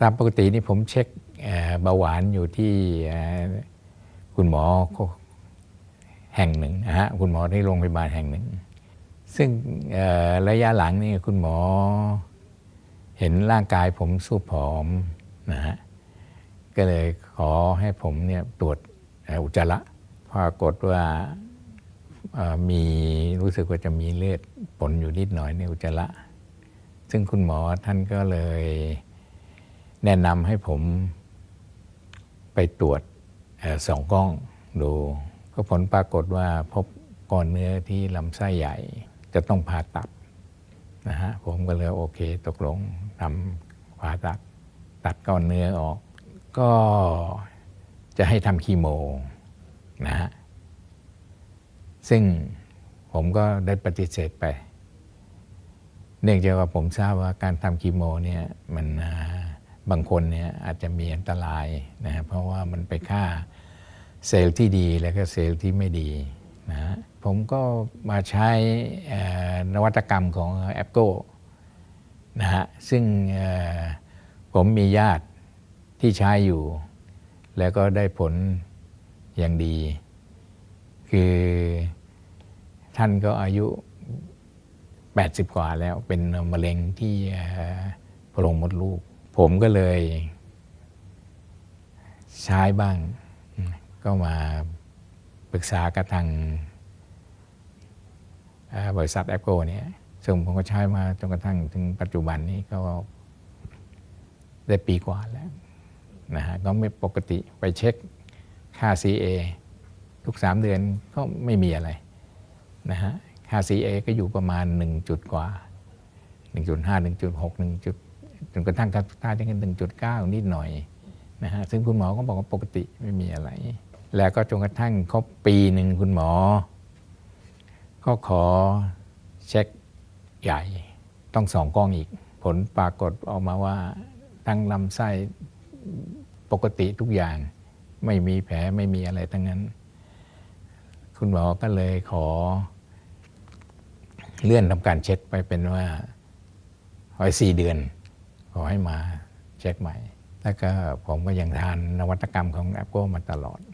ตามปกตินี่ผมเช็คเบาหวานอยู่ที่คุณหมอแห่งหนึ่งนะฮะคุณหมอที่โรงพยาบาลแห่งหนึ่ง ซึ่งระยะหลังนี่คุณหมอเห็นร่างกายผมสู้ผอมนะฮะก็เลยขอให้ผมเนี่ยตรวจอุจจาระปรากฏว่ามีรู้สึกว่าจะมีเลือดปนอยู่นิดหน่อยในอุจจาระ ซึ่งคุณหมอท่านก็เลย แนะนำให้ผมไปตรวจสองกล้องดู ก็ผลปรากฏว่าพบก้อนเนื้อที่ลำไส้ใหญ่จะต้องผ่าตัดนะฮะผมก็เลยโอเคตกลงทำผ่าตัดตัดก้อนเนื้อออก ก็จะให้ทำคีโมนะฮะซึ่งผมก็ได้ปฏิเสธไป เนื่องจากว่าผมทราบว่าการทำคีโมเนี่ยมัน บางคนเนี่ยอาจจะมีอันตรายนะเพราะว่ามันไปฆ่าเซลล์ที่ดีแล้วก็เซลล์ที่ไม่ดีนะฮะผมก็มาใช้นวัตกรรมของแอปโกนะฮะซึ่งผมมีญาติที่ใช้อยู่ แล้วก็ได้ผลอย่างดี คือท่านก็อายุ 80 กว่าแล้วเป็นมะเร็งที่โพรงมดลูก ผมก็เลย ใช้บ้าง ก็มาปรึกษากับทางบริษัทแอปโกเนี่ยซึ่งผมก็ใช้มาจนกระทั่งถึงปัจจุบันนี้ก็ได้ปีกว่าแล้วนะฮะก็ไม่ปกติไปเช็คค่า CA ทุก 3 เดือนก็ไม่มีอะไรนะฮะค่า CA ก็อยู่ประมาณ 1 จุดกว่า 1.5 1.6 1 จนกระทั่งการสุดท้ายได้แค่1.9นิดหน่อยนะฮะซึ่งคุณหมอก็บอกว่าปกติไม่มีอะไร แล้วก็จนกระทั่งครบปีหนึ่งคุณหมอ ก็ขอเช็คใหญ่ต้องสองกล้องอีก ผลปรากฏออกมาว่าทั้งลำไส้ปกติทุกอย่าง ไม่มีแผลไม่มีอะไรทั้งนั้น คุณหมอก็เลยขอ เลื่อนทำการเช็คไปเป็นว่าไว้สี่เดือน อให้มาเช็คใหม่ แล้วก็ผมก็ยังทานนวัตกรรมของแอปโกมาตลอด